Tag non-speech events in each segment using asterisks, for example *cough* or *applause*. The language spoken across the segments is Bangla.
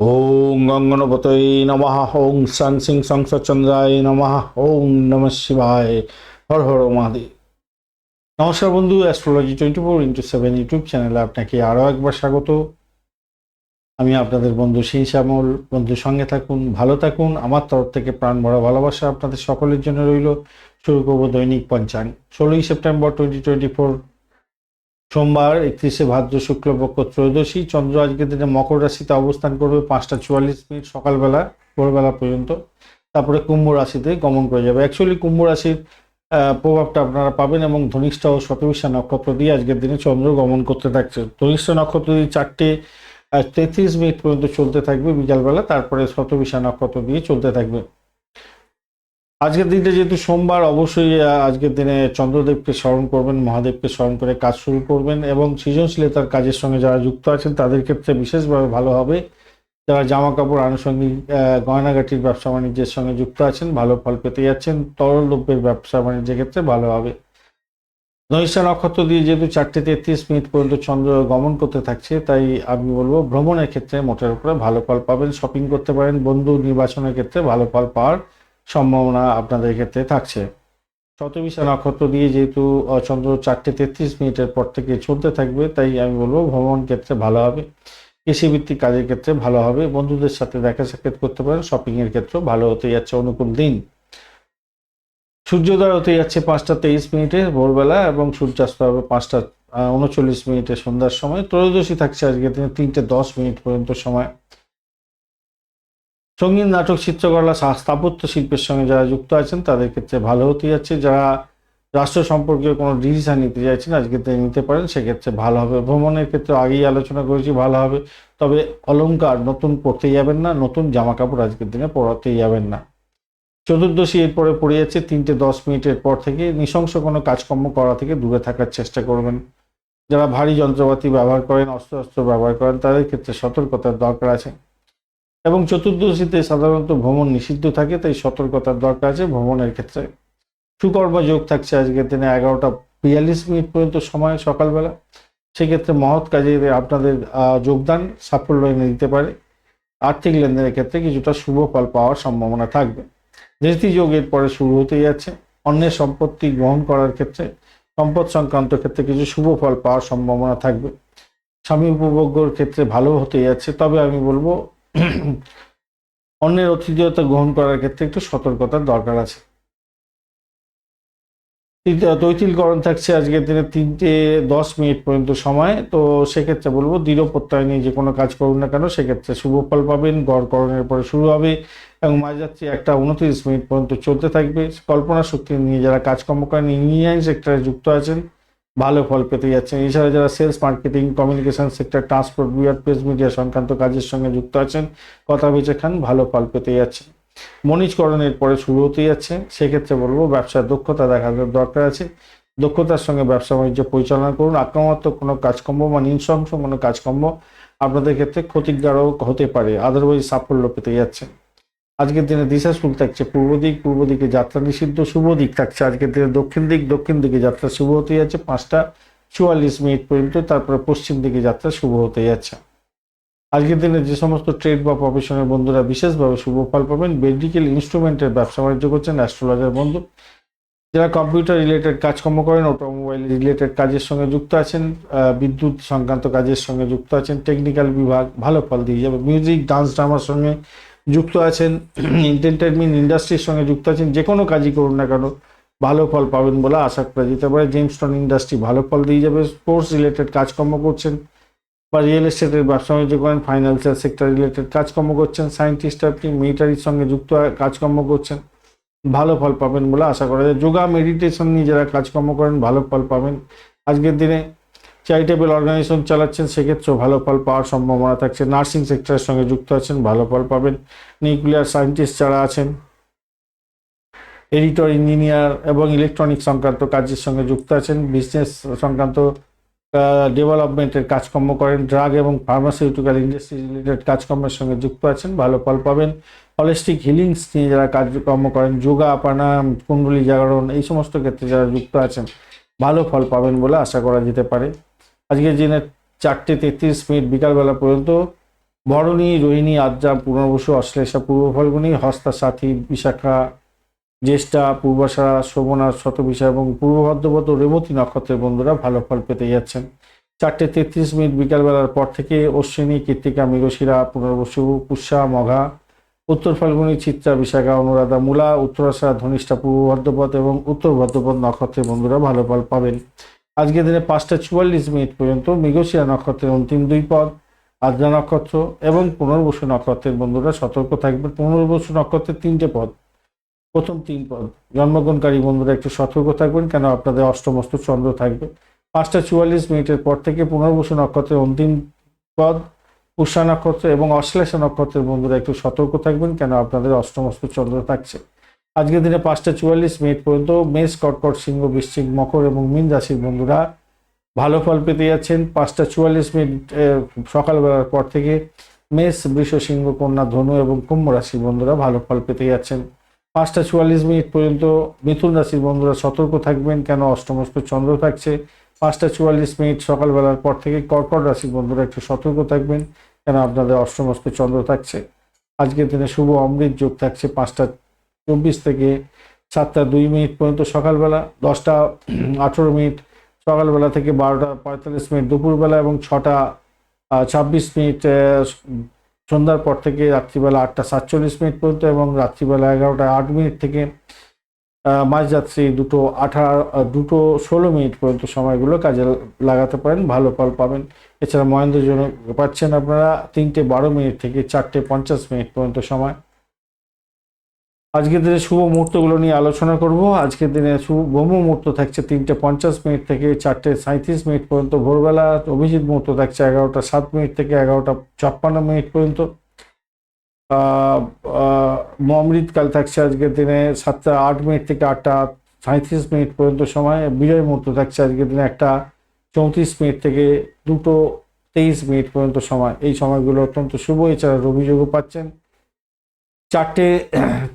ওং গঙ্গনপতৈ নমঃ ওং সাং সিং সংসচন্দ্রায় নমঃ ওং নম শিবায় হর হর মহাদেব নমস্কার বন্ধু astrology twenty four into seven YouTube চ্যানেলে আপনাকে আরও একবার স্বাগত। আমি আপনাদের বন্ধু সিং শ্যামল। বন্ধুর সঙ্গে থাকুন, ভালো থাকুন। আমার তরফ থেকে প্রাণ ভরা ভালোবাসা আপনাদের সকলের জন্য রইল। শুরু করব দৈনিক পঞ্চাঙ্গ ষোলোই সেপ্টেম্বর টোয়েন্টি টোয়েন্টি ফোর সোমবার একত্রিশে ভাদ্র শুক্লপক্ষ ত্রয়োদশী। চন্দ্র আজকের দিনে মকর রাশিতে অবস্থান করবে পাঁচটা চুয়াল্লিশ মিনিট সকালবেলা, ভোরবেলা পর্যন্ত। তারপরে কুম্ভ রাশিতে গমন করে যাবে। অ্যাকচুয়ালি কুম্ভ রাশির প্রভাবটা আপনারা পাবেন এবং ধনিষ্ঠা ও শতবিশা নক্ষত্র দিয়ে আজকের দিনে চন্দ্র গমন করতে থাকছে। ধনিষ্ঠা নক্ষত্র দিয়ে চারটে তেত্রিশ মিনিট পর্যন্ত চলতে থাকবে বিকালবেলা, তারপরে শতবিশা নক্ষত্র দিয়ে চলতে থাকবে। আজকের দিনটা যেহেতু সোমবার, অবশ্যই আজকের দিনে চন্দ্রদেবকে স্মরণ করবেন, মহাদেবকে স্মরণ করে কাজ শুরু করবেন এবং সৃজনশীলতার কাজের সঙ্গে যারা যুক্ত আছেন, তাদের ক্ষেত্রে বিশেষভাবে ভালো হবে। যারা জামা কাপড় আনুষঙ্গিক গয়নাগাটির ব্যবসা বাণিজ্যের সঙ্গে যুক্ত আছেন, ভালো ফল পেতে যাচ্ছেন, তরল দ্রব্যের ব্যবসা বাণিজ্যের ক্ষেত্রে ভালো হবে। নৈশা নক্ষত্র দিয়ে যেহেতু চারটে তেত্রিশ মিনিট পর্যন্ত চন্দ্র গমন করতে থাকছে, তাই আমি বলব ভ্রমণের ক্ষেত্রে মোটের উপরে ভালো ফল পাবেন, শপিং করতে পারেন, বন্ধু নির্বাচনের ক্ষেত্রে ভালো ফল পাওয়ার সম্ভাবনা আপনাদের ক্ষেত্রে থাকছে। শতবিশা নক্ষত্র দিয়ে যেহেতু চন্দ্র চারটে তেত্রিশ মিনিটের পর থেকে চলতে থাকবে, তাই আমি বলব ভ্রমণ ক্ষেত্রে ভালো হবে। কৃষিভিত্তিক কাজের ক্ষেত্রে ভালো হবে। বন্ধুদের সাথে দেখা সাক্ষাৎ করতে পারেন শপিং এর ক্ষেত্রেও ভালো হতে যাচ্ছে অনুকূল দিন। সূর্যোদয় হতে যাচ্ছে পাঁচটা তেইশ মিনিটে ভোরবেলা এবং সূর্যাস্ত হবে পাঁচটা উনচল্লিশ মিনিটে সন্ধ্যার সময়। ত্রয়োদশী থাকছে আজকে দিনে তিনটে দশ মিনিট পর্যন্ত সময়। সংগীত, নাটক, চিত্রকলা স্থাপত্য শিল্পের সঙ্গে যারা যুক্ত আছেন, তাদের ক্ষেত্রে ভালো হতে যাচ্ছে। যারা রাষ্ট্র সম্পর্কে কোনো ডিসিশন নিতে চাইছেন, আজকে নিতে পারেন, সেক্ষেত্রে ভালো হবে। ভ্রমণের ক্ষেত্রে আগেই আলোচনা করেছি, ভালো হবে। তবে অলংকার, নতুন পরতে যাবেন না, নতুন জামা কাপড় আজকের দিনে পরাতেই যাবেন না। চতুর্দশী এরপরে পড়ে যাচ্ছে, তিনটে দশ মিনিটের পর থেকে নৃশংস কোনো কাজকর্ম করা থেকে দূরে থাকার চেষ্টা করবেন। যারা ভারী যন্ত্রপাতি ব্যবহার করেন অস্ত্র অস্ত্র ব্যবহার করেন, তাদের ক্ষেত্রে সতর্কতার দরকার আছে। এবং চতুর্দশীতে সাধারণত ভ্রমণ নিষিদ্ধ থাকে, তাই সতর্কতার দরকার আছে ভ্রমণের ক্ষেত্রে। সুকর্ম যোগ থাকছে আজকের দিনে এগারোটা বিয়াল্লিশ মিনিট পর্যন্ত সময় সকালবেলা। সেক্ষেত্রে মহৎ কাজে আপনাদের যোগদান সাফল্য এনে দিতে পারে। আর্থিক লেনদেনের ক্ষেত্রে কিছুটা শুভ ফল পাওয়ার সম্ভাবনা থাকবে। ধৃতি যোগের পরে শুরু হতে যাচ্ছে। অন্যের সম্পত্তি গ্রহণ করার ক্ষেত্রে, সম্পদ সংক্রান্ত ক্ষেত্রে কিছু শুভ ফল পাওয়ার সম্ভাবনা থাকবে। স্বামী উপভোগ্যর ক্ষেত্রে ভালো হতে যাচ্ছে। তবে আমি বলব *clears throat* অন্যের অতিথিয়তা গ্রহণ করার ক্ষেত্রে একটু সতর্কতার দরকার আছে। তৈতিলকরণ থাকছে আজকের দিনে তিনটে দশ মিনিট পর্যন্ত সময়। তো সেক্ষেত্রে বলব, দৃঢ় প্রত্যয় নিয়ে যে কোনো কাজ করুন না কেন, সেক্ষেত্রে শুভ ফল পাবেন গড়করণের পরে শুরু হবে এবং মাঝরাত্রি একটা উনত্রিশ মিনিট পর্যন্ত চলতে থাকবে। কল্পনা শক্তি নিয়ে যারা কাজকর্ম করেন, ইঞ্জিনিয়ারিং সেক্টরে যুক্ত আছেন ভালো ফল পেতে যাচ্ছেন এছাড়া যারা sales marketing communication sector transport BR press media সংক্রান্ত কাজের সঙ্গে যুক্ত আছেন, কথা বেঁচে খান, ভালো ফল পেতে যাচ্ছেন মনিজকরণের পরে শুরু হতে যাচ্ছে। সেক্ষেত্রে বলব, ব্যবসার দক্ষতা দেখানোর দরকার আছে। দক্ষতার সঙ্গে ব্যবসা বাণিজ্য পরিচালনা করুন। আক্রমণাত্মক কোনো কাজকর্ম বা নৃশংস কোনো কাজকর্ম আপনাদের ক্ষেত্রে ক্ষতিকারক হতে পারে। আদারওয়াইজ সাফল্য পেতে যাচ্ছে। আজকের দিনে দিশা শুরু থাকছে পূর্ব দিক, পূর্ব দিকে যাত্রা নিষিদ্ধ, শুভ দিক থাকছে। আজকের দিনে দক্ষিণ দিক, দক্ষিণ দিকে যাত্রা শুভ হতে যাচ্ছে। পাঁচটা চুয়াল্লিশ মিনিট পর্যন্ত তারপরে পশ্চিম দিকে যাত্রা শুভ হতে যাচ্ছে। আজকের দিনে যে সমস্ত ট্রেড বা প্রফেশনের বন্ধুরা বিশেষভাবে শুভ ফল পাবেন, মেডিকেল ইনস্ট্রুমেন্টের ব্যবসা বাণিজ্য করছেন অ্যাস্ট্রোলজার বন্ধু। যারা কম্পিউটার রিলেটেড কাজকর্ম করেন, অটোমোবাইল রিলেটেড কাজের সঙ্গে যুক্ত আছেন বিদ্যুৎ সংক্রান্ত কাজের সঙ্গে যুক্ত আছেন, টেকনিক্যাল বিভাগ ভালো ফল দিয়ে যাবে। মিউজিক, ডান্স, ড্রামার সঙ্গে যুক্ত আছেন এন্টারটেনমেন্ট ইন্ডাস্ট্রির সঙ্গে যুক্ত আছেন, যে কোনো কাজই করুন না কেন, ভালো ফল পাবেন বলে আশা করা যেতে পারে। জেমস্টন ইন্ডাস্ট্রি ভালো ফল দিয়ে যাবে স্পোর্টস রিলেটেড কাজকর্ম করছেন বা রিয়েল এস্টেটের ব্যবসা বাণিজ্য করেন ফাইন্যান্সিয়াল সেক্টর রিলেটেড কাজকর্ম করছেন সায়েন্টিস্ট আপনি মিলিটারির সঙ্গে যুক্ত কাজকর্ম করছেন, ভালো ফল পাবেন বলে আশা করা যায়। যোগা মেডিটেশন নিয়ে যারা কাজকর্ম করেন, ভালো ফল পাবেন। আজকের দিনে চ্যারিটেবল অর্গানাইজেশন চালাচ্ছেন, সেক্ষেত্রেও ভালো ফল পাওয়ার সম্ভাবনা থাকছে। নার্সিং সেক্টরের সঙ্গে যুক্ত আছেন, ভালো ফল পাবেন। নিউক্লিয়ার সায়েন্টিস্ট যারা আছেন, এডিটর, ইঞ্জিনিয়ার এবং ইলেকট্রনিক সংক্রান্ত কাজের সঙ্গে যুক্ত আছেন। বিজনেস সংক্রান্ত ডেভেলপমেন্টের কাজকর্ম করেন। ড্রাগ এবং ফার্মাসিউটিক্যাল ইন্ডাস্ট্রি রিলেটেড কাজকর্মের সঙ্গে যুক্ত আছেন, ভালো ফল পাবেন। হলিস্টিক হিলিংস নিয়ে যারা কাজকর্ম করেন, যোগা প্রাণায়াম কুণ্ডলী জাগরণ, এই সমস্ত ক্ষেত্রে যারা যুক্ত আছেন, ভালো ফল পাবেন বলে আশা করা যেতে পারে। আজকের দিনে চারটে তেত্রিশ মিনিট বিকালবেলা পর্যন্ত ভরণী, রোহিণী, আদ্রা পুনর্বসু অশ্লেষা, পূর্ব ফাল্গুনী হস্তা সাথী বিশাখা, জ্যেষ্ঠা পূর্বাশারা শোভনা, শতবিশা এবং পূর্ব ভাদ্রপদ ও রেবতী নক্ষত্রের বন্ধুরা ভালো ফল পেতে যাচ্ছেন। চারটে তেত্রিশ মিনিট বিকালবেলার পর থেকে অশ্বিনী কৃত্তিকা মৃগশিরা, পুনর্বসু, পুষ্যা, মঘা, উত্তর ফাল্গুনী, চিত্রা, বিশাখা, অনুরাধা, মূলা, উত্তরাশা, ধনিষ্ঠা, পূর্ব ভাদ্রপদ এবং উত্তর ভাদ্রপদ নক্ষত্রের বন্ধুরা ভালো ফল পাবেন। আজকের দিনে পাঁচটা চুয়াল্লিশ মিনিট পর্যন্ত মৃগশিরা নক্ষত্রের অন্তিম দুই পদ, আদ্রা নক্ষত্র এবং পুনর্বসু নক্ষত্রের বন্ধুরা সতর্ক থাকবেন। পুনর্বসু নক্ষত্রের তিনটে পদ, প্রথম তিন পদ। জন্মগ্রহণকারী বন্ধুরা একটু সতর্ক থাকবেন, কেন আপনাদের অষ্টমস্ত চন্দ্র থাকবে। পাঁচটা চুয়াল্লিশ মিনিটের পর থেকে পুনর্বসু নক্ষত্রের অন্তিম পদ পুষ্যা নক্ষত্র এবং অশ্লেষা নক্ষত্রের বন্ধুরা একটু সতর্ক থাকবেন, কেন আপনাদের অষ্টমস্ত চন্দ্র থাকছে। আজকের দিনে পাঁচটা চুয়াল্লিশ মিনিট পর্যন্ত মেষ, কর্কট, সিংহ, বৃশ্চিক, মকর এবং মীন রাশির বন্ধুরা ভালো ফল পেতে যাচ্ছেন। পাঁচটা চুয়াল্লিশ মিনিট সকালবেলার পর থেকে মেষ, বৃষ, সিংহ, কন্যা, ধনু এবং কুম্ভ রাশির বন্ধুরা ভালো ফল পেতে যাচ্ছেন। পাঁচটা চুয়াল্লিশ মিনিট পর্যন্ত মিথুন রাশির বন্ধুরা সতর্ক থাকবেন, কেন অষ্টমস্ত চন্দ্র থাকছে। পাঁচটা চুয়াল্লিশ মিনিট সকালবেলার পর থেকে কর্কট রাশির বন্ধুরা একটু সতর্ক থাকবেন, কেন আপনাদের অষ্টমস্ত চন্দ্র থাকছে। আজকের দিনে শুভ অমৃত যোগ থাকছে পাঁচটা চব্বিশ থেকে সাতটা দুই মিনিট পর্যন্ত সকালবেলা, দশটা আঠেরো মিনিট সকালবেলা থেকে বারোটা পঁয়তাল্লিশ মিনিট দুপুরবেলা এবং ছটা ছাব্বিশ মিনিট সন্ধ্যার পর থেকে রাত্রিবেলা আটটা সাতচল্লিশ মিনিট পর্যন্ত এবং রাত্রিবেলা এগারোটা আট মিনিট থেকে মাঝরাত্রি দুটো আঠারো দুটো ষোলো মিনিট পর্যন্ত সময়গুলো কাজে লাগাতে পারেন, ভালো ফল পাবেন। এছাড়া মহেন্দ্র জন্য পাচ্ছেন আপনারা তিনটে বারো মিনিট থেকে চারটে পঞ্চাশ মিনিট পর্যন্ত সময়। আজকের দিনে শুভ মুহূর্তগুলো নিয়ে আলোচনা করব। আজকের দিনে শুভ ব্রহ্ম মুহূর্ত থাকছে তিনটে পঞ্চাশ মিনিট থেকে চারটে সাঁত্রিশ মিনিট পর্যন্ত। ভোরবেলা অভিজিৎ মুহূর্ত থাকছে এগারোটা সাত মিনিট থেকে এগারোটা ছাপ্পান্ন মিনিট পর্যন্ত। অমৃতকাল থাকছে আজকের দিনে সাতটা আট মিনিট থেকে আটটা সাঁত্রিশ মিনিট পর্যন্ত সময়। বিজয় মুহূর্ত থাকছে আজকের দিনে একটা চৌত্রিশ মিনিট থেকে দুটো তেইশ মিনিট পর্যন্ত সময়। এই সময়গুলো অত্যন্ত শুভ। এছাড়া রবিযোগও পাচ্ছেন। চারটে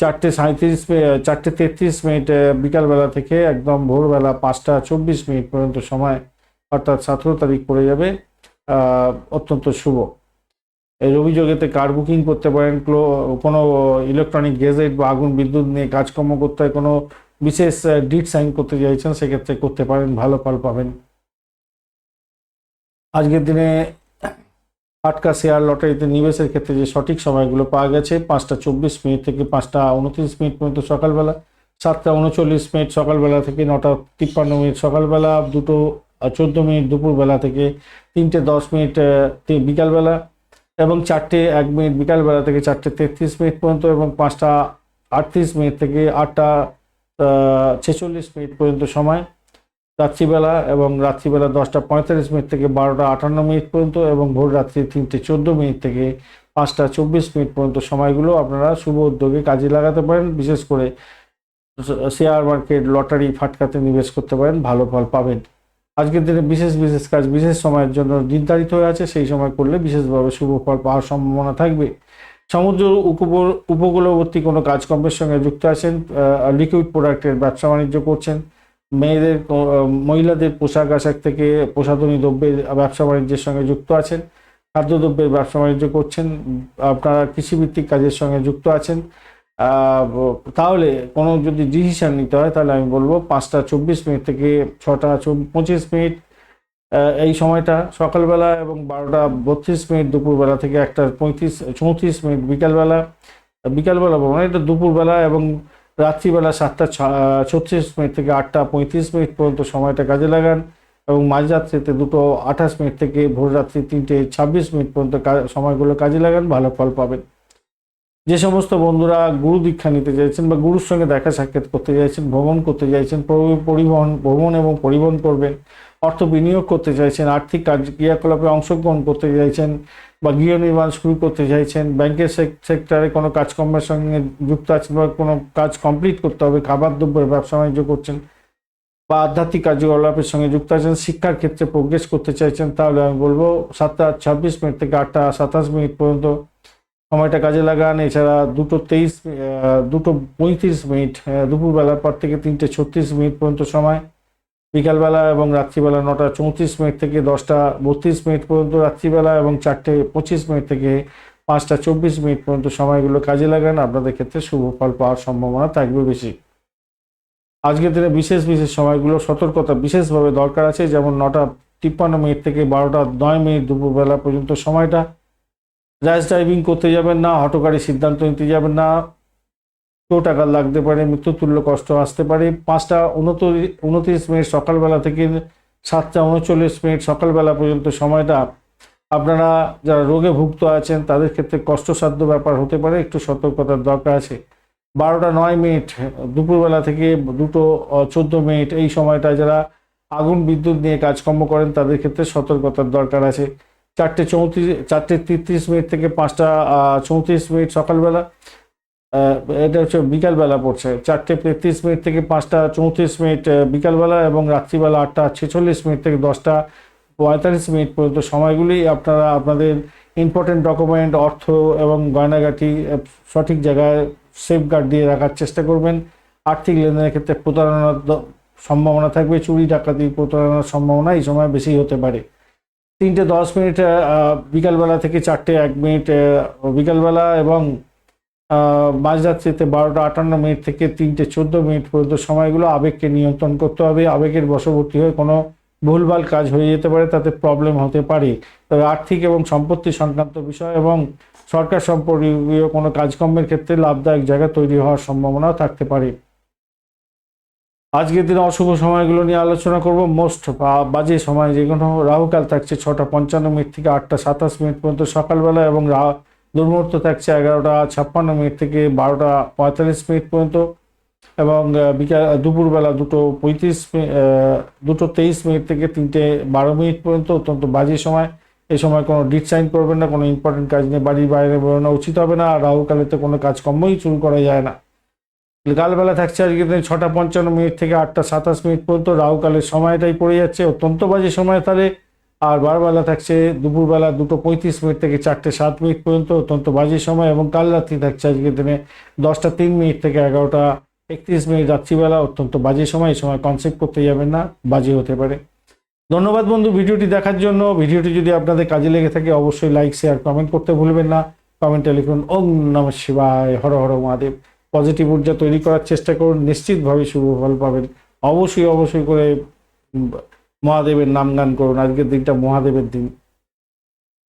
চারটে সাঁত্রিশ চারটে তেত্রিশ মিনিট বিকালবেলা থেকে একদম ভোরবেলা পাঁচটা চব্বিশ মিনিট পর্যন্ত সময় অর্থাৎ সতেরো তারিখ পড়ে যাবে অত্যন্ত শুভ। এর রবিযোগেতে কার বুকিং করতে পারেন কোনো ইলেকট্রনিক গেজেট বা আগুন বিদ্যুৎ নিয়ে কাজকর্ম করতে হয়, কোনো বিশেষ ডিট সাইন করতে চাইছেন, সেক্ষেত্রে করতে পারেন, ভালো ফল পাবেন। আজকের দিনে ফাটকা শেয়ার লটারিতে নিবেশের ক্ষেত্রে যে সঠিক সময়গুলো পাওয়া গেছে, পাঁচটা চব্বিশ মিনিট থেকে পাঁচটা উনত্রিশ মিনিট পর্যন্ত সকালবেলা, সাতটা উনচল্লিশ মিনিট সকালবেলা থেকে নটা তিপ্পান্ন মিনিট সকালবেলা, দুটো চোদ্দ মিনিট দুপুরবেলা থেকে তিনটে দশ মিনিট বিকালবেলা এবং চারটে এক মিনিট বিকালবেলা থেকে চারটে তেত্রিশ মিনিট পর্যন্ত এবং পাঁচটা আটত্রিশ মিনিট থেকে আটটা ছেচল্লিশ মিনিট পর্যন্ত সময় রাত্রিবেলা এবং রাত্রিবেলা দশটা পঁয়তাল্লিশ মিনিট থেকে বারোটা আটান্ন মিনিট পর্যন্ত এবং ভোর রাত্রি তিনটে চোদ্দ মিনিট থেকে পাঁচটা চব্বিশ মিনিট পর্যন্ত সময়গুলো আপনারা শুভ উদ্যোগে কাজে লাগাতে পারেন। বিশেষ করে শেয়ার মার্কেট, লটারি, ফাটকাতে নিবেশ করতে পারেন, ভালো ফল পাবেন। আজকের দিনে বিশেষ বিশেষ কাজ, বিশেষ সময়ের জন্য নির্ধারিত হয়ে আছে। সেই সময় করলে বিশেষভাবে শুভ ফল পাওয়ার সম্ভাবনা থাকবে। সমুদ্র উপকূল- উপকূলবর্তী কোনো কাজকর্মের সঙ্গে যুক্ত আছেন লিকুইড প্রোডাক্টের ব্যবসা বাণিজ্য করছেন মেয়েদের মহিলাদের পোশাক আশাক থেকে প্রসাধনী দ্রব্যের ব্যবসা বাণিজ্যের সঙ্গে যুক্ত আছেন, খাদ্যদ্রব্যের ব্যবসা বাণিজ্য করছেন, আপনারা কৃষিভিত্তিক কাজের সঙ্গে যুক্ত আছেন। তাহলে কোনো যদি ডিসিশান নিতে হয়, তাহলে আমি বলব পাঁচটা চব্বিশ মিনিট থেকে ছটা পঁচিশ মিনিট এই সময়টা সকালবেলা এবং বারোটা বত্রিশ মিনিট দুপুরবেলা থেকে একটা পঁয়ত্রিশ, চৌত্রিশ মিনিট বিকালবেলা বিকালবেলা বলব না, এটা দুপুরবেলা এবং রাত্রিবেলা সাতটা ছত্রিশ মিনিট থেকে আটটা পঁয়ত্রিশ মিনিট পর্যন্ত সময়টা কাজে লাগান এবং মাঝরাত্রিতে দুটো আঠাশ মিনিট থেকে ভোর রাত্রি তিনটে ছাব্বিশ মিনিট পর্যন্ত সময়গুলো কাজে লাগান, ভালো ফল পাবেন। যে সমস্ত বন্ধুরা গুরু দীক্ষা নিতে চাইছেন বা গুরুর সঙ্গে দেখা সাক্ষাৎ করতে চাইছেন, ভ্রমণ করতে চাইছেন পরিবহন, ভ্রমণ এবং পরিবহন করবেন, অর্থ বিনিয়োগ করতে চাইছেন, আর্থিক কার্য ক্রিয়াকলাপে অংশগ্রহণ করতে চাইছেন বা গৃহ নির্মাণ শুরু করতে চাইছেন, ব্যাংকের সেক- সেক্টরে কোনো কাজকর্মের সঙ্গে যুক্ত আছেন বা কোনো কাজ কমপ্লিট করতে হবে, খাবার দ্রব্যের ব্যবসা বাণিজ্য করছেন বা আধ্যাত্মিক কার্যকলাপের সঙ্গে যুক্ত আছেন, শিক্ষার ক্ষেত্রে প্রোগ্রেস করতে চাইছেন, তাহলে আমি বলব সাতটা ছাব্বিশ মিনিট থেকে আটটা সাতাশ মিনিট পর্যন্ত সময়টা কাজে লাগান। এছাড়া দুটো তেইশ দুটো পঁয়ত্রিশ মিনিট দুপুরবেলার পর থেকে তিনটে ছত্রিশ মিনিট পর্যন্ত সময় বিকালবেলা এবং রাত্রিবেলা নটা চৌত্রিশ মিনিট থেকে দশটা বত্রিশ মিনিট পর্যন্ত রাত্রিবেলা এবং চারটে পঁচিশ মিনিট থেকে পাঁচটা চব্বিশ মিনিট পর্যন্ত সময়গুলো কাজে লাগান। আপনাদের ক্ষেত্রে শুভ ফল পাওয়ার সম্ভাবনা থাকবে বেশি। আজকের দিনে বিশেষ বিশেষ সময়গুলো সতর্কতা বিশেষভাবে দরকার আছে। যেমন নটা তিপ্পান্ন মিনিট থেকে বারোটা নয় মিনিট দুপুরবেলা পর্যন্ত সময়টা। র্যাশ ড্রাইভিং করতে যাবেন না হটকারী সিদ্ধান্ত নিতে যাবেন না চোট আঘাত লাগতে পারে, মৃত্যুতুল্য কষ্ট আসতে পারে। পাঁচটা উনত্রিশ উনত্রিশ মিনিট সকালবেলা থেকে সাতটা উনচল্লিশ মিনিট সকালবেলা পর্যন্ত সময়টা আপনারা যারা রোগে ভুক্ত আছেন, তাদের ক্ষেত্রে কষ্টসাধ্য ব্যাপার হতে পারে, একটু সতর্কতার দরকার আছে। বারোটা নয় মিনিট, দুপুরবেলা থেকে দুটো চোদ্দ মিনিট এই সময়টা যারা আগুন বিদ্যুৎ নিয়ে কাজকর্ম করেন, তাদের ক্ষেত্রে সতর্কতার দরকার আছে। চারটে চৌত্রিশ, চারটে তেত্রিশ মিনিট থেকে পাঁচটা চৌত্রিশ মিনিট সকালবেলা এটা হচ্ছে বিকালবেলা পড়ছে। চারটে তেত্রিশ মিনিট থেকে পাঁচটা চৌত্রিশ মিনিট বিকালবেলা এবং রাত্রিবেলা আটটা ছেচল্লিশ মিনিট থেকে দশটা পঁয়তাল্লিশ মিনিট পর্যন্ত সময়গুলি আপনারা, আপনাদের ইম্পর্টেন্ট ডকুমেন্ট অর্থ এবং গয়নাগাটি সঠিক জায়গায় সেফগার্ড দিয়ে রাখার চেষ্টা করবেন। আর্থিক লেনদেনের ক্ষেত্রে প্রতারণার সম্ভাবনা থাকবে। চুরি, ডাকাতি, প্রতারণার সম্ভাবনা এই সময় বেশি হতে পারে। তিনটে দশ মিনিট বিকালবেলা থেকে চারটে এক মিনিট বিকালবেলা এবং মাঝরাত্রিতে বারোটা আটান্ন মিনিট থেকে তিনটে চোদ্দ মিনিট পর্যন্ত সময়গুলো আবেগকে নিয়ন্ত্রণ করতে হবে। আবেগের বশবর্তী হয়ে কোনো ভুলভাল কাজ হয়ে যেতে পারে, তাতে প্রবলেম হতে পারে। তবে আর্থিক এবং সম্পত্তি সংক্রান্ত বিষয় এবং সরকার সম্পর্কীয় কোনো কাজকর্মের ক্ষেত্রে লাভদায়ক জায়গা তৈরি হওয়ার সম্ভাবনা থাকতে পারে। আজকের দিনে অশুভ সময়গুলো নিয়ে আলোচনা করব মোস্ট বাজে সময় যেগুলো। রাহুকাল থাকছে ছটা পঞ্চান্ন মিনিট থেকে আটটা সাতাশ মিনিট পর্যন্ত সকালবেলা এবং দুর্মুহূর্ত থাকছে এগারোটা ছাপ্পান্ন মিনিট থেকে বারোটা পঁয়তাল্লিশ মিনিট পর্যন্ত এবং বিকাল দুপুরবেলা দুটো পঁয়ত্রিশ দুটো তেইশ মিনিট থেকে তিনটে বারো মিনিট পর্যন্ত অত্যন্ত বাজে সময়। এই সময় কোনো ডিট সাইন করবেন না, কোনো ইম্পর্টেন্ট কাজ নিয়ে বাড়ির বাইরে বেরোনো উচিত হবে না। আর রাহুকালেতে কোনো কাজকর্মই শুরু করা যায় না। কালবেলা থাকছে আজকে দিনে ছটা পঞ্চান্ন মিনিট থেকে আটটা সাতাশ মিনিট পর্যন্ত। রাহুকালের সময়টাই পড়ে যাচ্ছে। অত্যন্ত বাজে সময় তাহলে। আর বারবেলা থাকছে দুপুরবেলা দুটো পঁয়ত্রিশ মিনিট থেকে চারটে সাত মিনিট পর্যন্ত অত্যন্ত বাজে সময় এবং কাল রাত্রি থাকছে আজকের দিনে দশটা তিন মিনিট থেকে এগারোটা একত্রিশ মিনিট রাত্রিবেলা অত্যন্ত বাজে সময়। এই সময় কনসেপ্ট করতে যাবেন না, বাজে হতে পারে। ধন্যবাদ বন্ধু ভিডিওটি দেখার জন্য। ভিডিওটি যদি আপনাদের কাজে লেগে থাকে, অবশ্যই লাইক শেয়ার কমেন্ট করতে ভুলবেন না। কমেন্টে লিখুন, ওম নম শিবায়, হর হর মহাদেব। পজিটিভ ঊর্জা তৈরি করার চেষ্টা করুন। নিশ্চিতভাবে শুভ ফল পাবেন। অবশ্যই অবশ্যই করে মহাদেবের নাম গান করুন। আজকের দিনটা মহাদেবের দিন।